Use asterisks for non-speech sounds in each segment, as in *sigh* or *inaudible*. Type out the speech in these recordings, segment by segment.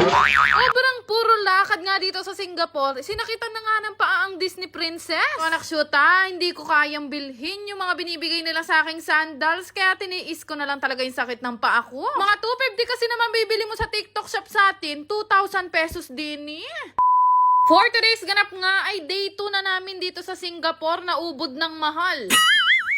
Sobrang puro lakad nga dito sa Singapore. Sinakita na nga ng paa ang Disney Princess. Anak syuta, hindi ko kayang bilhin yung mga binibigay nila sa aking sandals. Kaya tiniis ko na lang talaga yung sakit ng paa ko. Mga 250 kasi naman bibili mo sa TikTok shop sa atin. 2,000 pesos din eh. For today's ganap nga ay day 2 na namin dito sa Singapore na ubod ng mahal.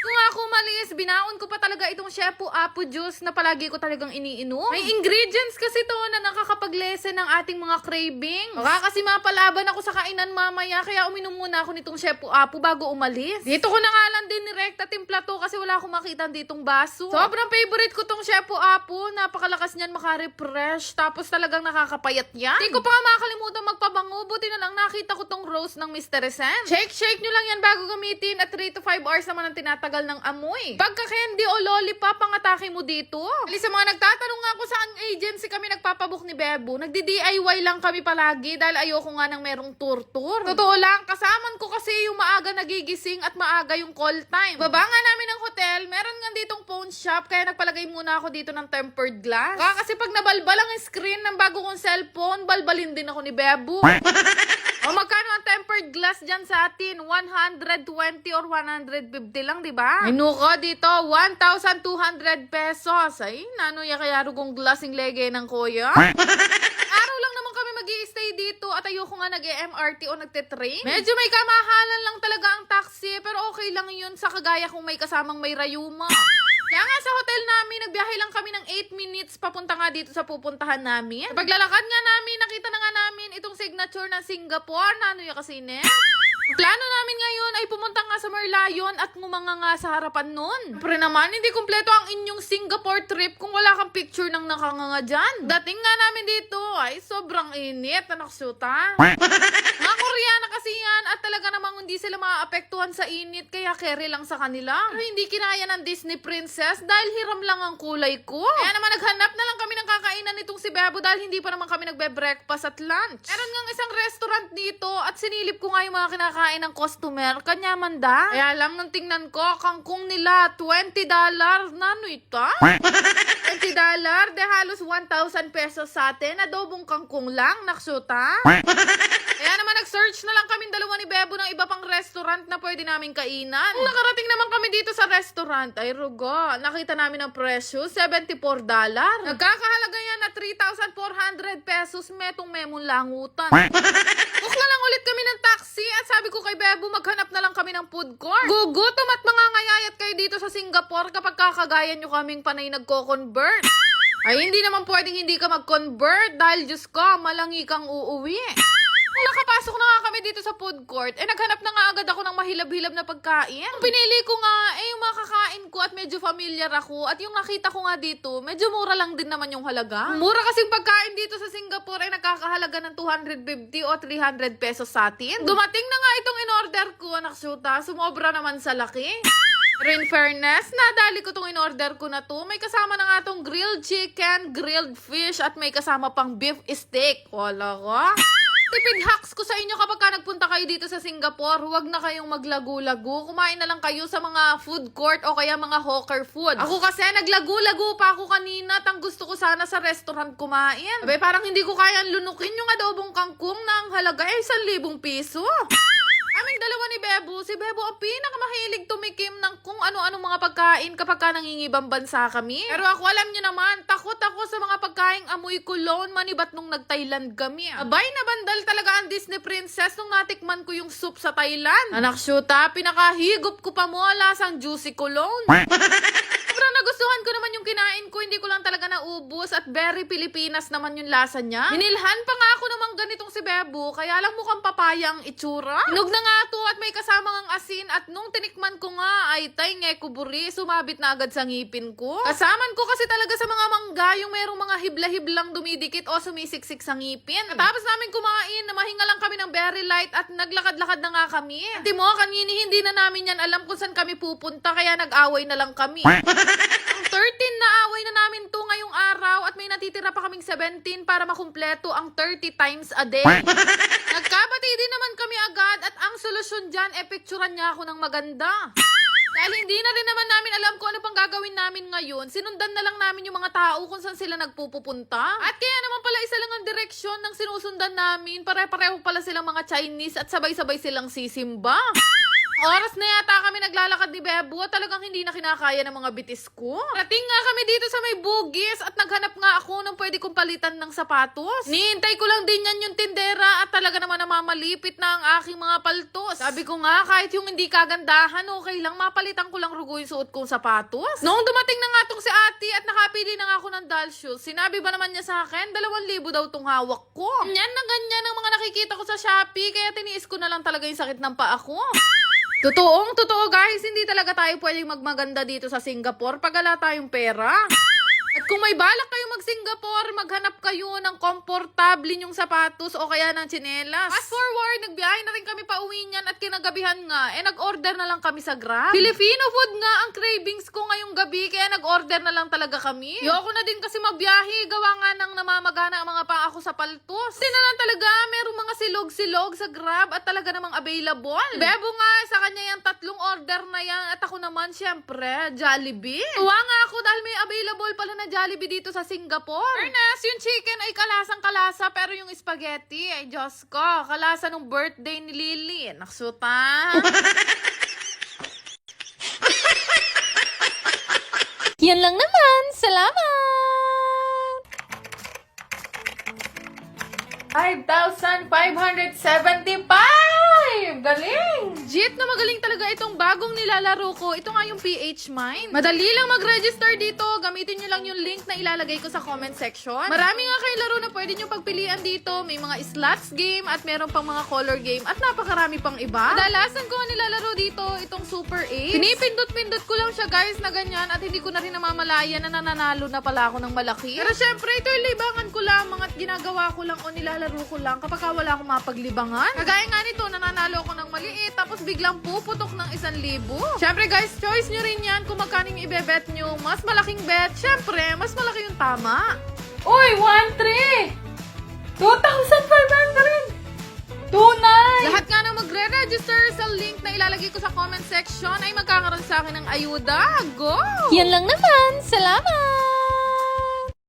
Kung ako malis, binaon ko pa talaga itong Shepu Apo Juice na palagi ko talagang iniinom. May ingredients kasi to na nakakapag-lessen ng ating mga craving. Baka kasi mapalaban ako sa kainan mamaya, kaya uminom muna ako nitong Shepu Apo bago umalis. Dito ko na nga lang din nirekta timpla to kasi wala akong makita ditong baso. Sobrang favorite ko tong Shepu Apo. Napakalakas niyan maka-refresh. Tapos talagang nakakapayat yan. Hindi ko pa nga makakalimutan magpabango. Buti na lang nakita ko tong rose ng Mr. Sen. Shake, shake nyo lang yan bago gamitin at 3 to 5 hours naman ang tinatagal ng amoy. Pagka candy o lollipop ang atake mo dito. Ali sa mga nagtatanong nga kung saan agency kami nagpapabook ni Bebo, nagdi-DIY lang kami palagi dahil ayoko nga ng merong tour-tour. Totoo lang, kasaman ko kasi yung maaga nagigising at maaga yung call time. Baba nga namin ng hotel, meron nga ditong phone shop, kaya nagpalagay muna ako dito ng tempered glass. Kaya kasi pag nabalbal ang screen ng bago kong cellphone, balbalin din ako ni Bebo. *laughs* O magkano ang tempered glass dyan sa atin? 120 or 150 lang, di ba? Ay, nuko dito, 1,200 pesos. Ay, nano ya kaya rugong glassing lege ng kuya? *laughs* Araw lang naman kami mag stay dito at ayoko nga nag-MRT o nagte-train. Medyo may kamahalan lang talaga ang taxi, pero okay lang yun sa kagaya kung may kasamang may rayuma. *laughs* Kaya nga sa hotel namin, nagbiyahe lang kami ng 8 minutes papunta nga dito sa pupuntahan namin. Sa paglalakad nga namin, nakita na nga namin itong signature ng Singapore. Nano yung kasi ne? Plano namin ngayon ay pumunta nga sa Merlion at ngumanga nga sa harapan nun. Pero naman, hindi kumpleto ang inyong Singapore trip kung wala kang picture ng nakanganga dyan. Dating nga namin dito ay sobrang init, anak syuta. *laughs* Mga Koreana kasi yan at talaga namang hindi sila maaapektuhan sa init kaya carry lang sa kanila. Pero hindi kinaya ng Disney Princess dahil hiram lang ang kulay ko. Kaya naman naghanap na lang kami ng kakainan nitong si Bebo dahil hindi pa naman kami nagbe-breakfast at lunch. Meron nga isang restaurant dito at sinilip ko nga yung mga kinakain ng customer. Kanya manda. Kaya alam nung tingnan ko, kangkong nila, 20 dollar. Nano ito? *laughs* 20 dollar? De halos 1,000 pesos sa atin. Adobong kangkong lang, naksuta. *laughs* Kaya naman nag-search na lang kami dalawa ni Bebo ng iba pang restaurant na pwede namin kainan. Nung nakarating naman kami dito sa restaurant, ay rugo, nakita namin ang presyo, 74 dollar. Nagkakahalaga yan na 3,400 pesos, metong memong langutan. Book na lang ulit kami ng taxi at sabi ko kay Bebo maghanap na lang kami ng food court. Gugutom at mga ngayayat kayo dito sa Singapore kapag kakagayan nyo kaming panay nagko-convert. Ay, hindi naman pwedeng hindi ka mag-convert dahil Diyos ko, malangi kang uuwi. Nung nakapasok na nga kami dito sa food court, eh naghanap na nga agad ako ng mahilab-hilab na pagkain. Ang pinili ko nga, eh yung mga kakain ko at medyo familiar ako at yung nakita ko nga dito, medyo mura lang din naman yung halaga. Mura kasing pagkain dito sa Singapore ay nagkakahalaga ng 250 o 300 pesos sa atin. Dumating na nga itong in-order ko, anak syuta, sumobra naman sa laki. *laughs* Pero in fairness, nadali ko tong in-order ko na to. May kasama na nga tong grilled chicken, grilled fish, at may kasama pang beef steak. Wala ka? Tipid hacks ko sa inyo kapag ka nagpunta kayo dito sa Singapore, huwag na kayong maglago-lago. Kumain na lang kayo sa mga food court o kaya mga hawker food. Ako kasi naglago-lago pa ako kanina at ang gusto ko sana sa restaurant kumain. Abe, parang hindi ko kayang lunukin yung adobong kangkong na ang halaga ay 1,000 piso. *coughs* Aming dalawa ni Bebo, si Bebo ang pinakamahilig tumikim ng kung ano-ano mga pagkain kapag ka nangingibang bansa kami. Pero ako alam niyo naman, pagkaing amoy cologne manibat nung nag-Thailand kami. Abay na bandal talaga ang Disney Princess nung natikman ko yung soup sa Thailand. Anak syuta, pinakahigop ko pa mo lasang juicy cologne. *laughs* Sobrang nagustuhan ko naman yung kinain ko, hindi ko lang talaga naubos at very Pilipinas naman yung lasa niya. Hinilhan pa nga ako namang ganitong si Bebo, kaya lang mukhang papaya ang itsura. Hinog na nga to at may kasamang ang asin at nung tinikman ko nga ay tay nge kuburi, sumabit na agad sa ngipin ko. Kasaman ko kasi talaga sa mga mangga yung merong mga hibla-hiblang dumidikit o sumisiksik sa ngipin. Tapos namin kumain, na mahinga lang kami ng very light at naglakad-lakad na nga kami. Ate mo, kanini hindi na namin yan alam kung saan kami pupunta kaya nag-away na lang kami. *laughs* Ang 13 na away na namin to ngayong araw at may natitira pa kaming 17 para makumpleto ang 30 times a day. *laughs* Nagkabati din naman kami agad at ang solusyon dyan, e picturean niya ako ng maganda. Dahil hindi na rin naman namin alam kung ano pang gagawin namin ngayon, sinundan na lang namin yung mga tao kung saan sila nagpupupunta. At kaya naman pala isa lang ang direksyon ng sinusundan namin. Pare-pareho pala silang mga Chinese at sabay-sabay silang sisimba. Oras na yata kami naglalakad Bebo. Talagang hindi na kinakaya ng mga bitis ko. Rating nga kami dito sa may bugis at naghanap nga ako ng pwede kong palitan ng sapatos. Niintay ko lang din yan yung tindera at talaga naman namamalipit na ang aking mga paltos. Sabi ko nga, kahit yung hindi kagandahan, okay lang, mapalitan ko lang rugo yung suot kong sapatos. Noong dumating na nga tong si ate at nakapili na nga ako ng doll shoes, sinabi ba naman niya sa akin, dalawang libo daw tong hawak ko. Yan na ganyan ang mga nakikita ko sa Shopee, kaya tiniis ko na lang talaga yung sakit ng paa ko. Totoong, totoo guys, hindi talaga tayo pwedeng magmaganda dito sa Singapore pag wala tayong pera. Kung may balak kayo mag-Singapore, maghanap kayo ng komportable yung sapatos o kaya ng tsinelas. Fast forward, nagbiyahe na rin kami pa uwi niyan at kinagabihan nga, eh nag-order na lang kami sa Grab. Filipino food nga ang cravings ko ngayong gabi, kaya nag-order na lang talaga kami. Yoko na din kasi magbiyahe, gawa nga nang namamagana ang mga paa ko sa paltos. Hindi na lang talaga, merong mga silog-silog sa Grab at talaga namang available. Bebo nga, sa kanya yung tatlong order na yan at ako naman, syempre, Jollibee. Tuwa nga ako dahil may available pala na Jollibee dito sa Singapore. Ernest, yung chicken ay kalasang kalasa pero yung spaghetti ay Diyos ko, kalasa nung birthday ni Lily. Naksuta. *laughs* Yan lang naman. Salamat! 5,575! Galing! Jeep na magaling talaga itong bagong nilalaro ko. Ito nga yung PH Mind. Madali lang mag-register dito. Gamitin nyo lang yung link na ilalagay ko sa comment section. Marami nga kayong laro na pwede nyo pagpilian dito. May mga slots game at meron pang mga color game at napakarami pang iba. Kadalasan ko nilalaro dito itong Super 8. Pinipindot-pindot ko lang siya guys na ganyan at hindi ko na rin namamalaya na nananalo na pala ako ng malaki. Pero syempre ito yung libangan ko lamang at ginagawa ko lang o nilalaro ko lang kapag wala akong mapaglibangan. Kagaya nga nito, nananalo ako ng maliit tapos biglang puputok ng isang libo. Syempre guys, choice nyo rin yan kung magkano yung ibebet nyo. Mas malaking bet, syempre, mas malaki yung tama. Uy, 1-3! 2,500! Tunay! Lahat nga na magre-register sa link na ilalagay ko sa comment section ay magkakaroon sa akin ng ayuda. Go! Yan lang naman. Salamat!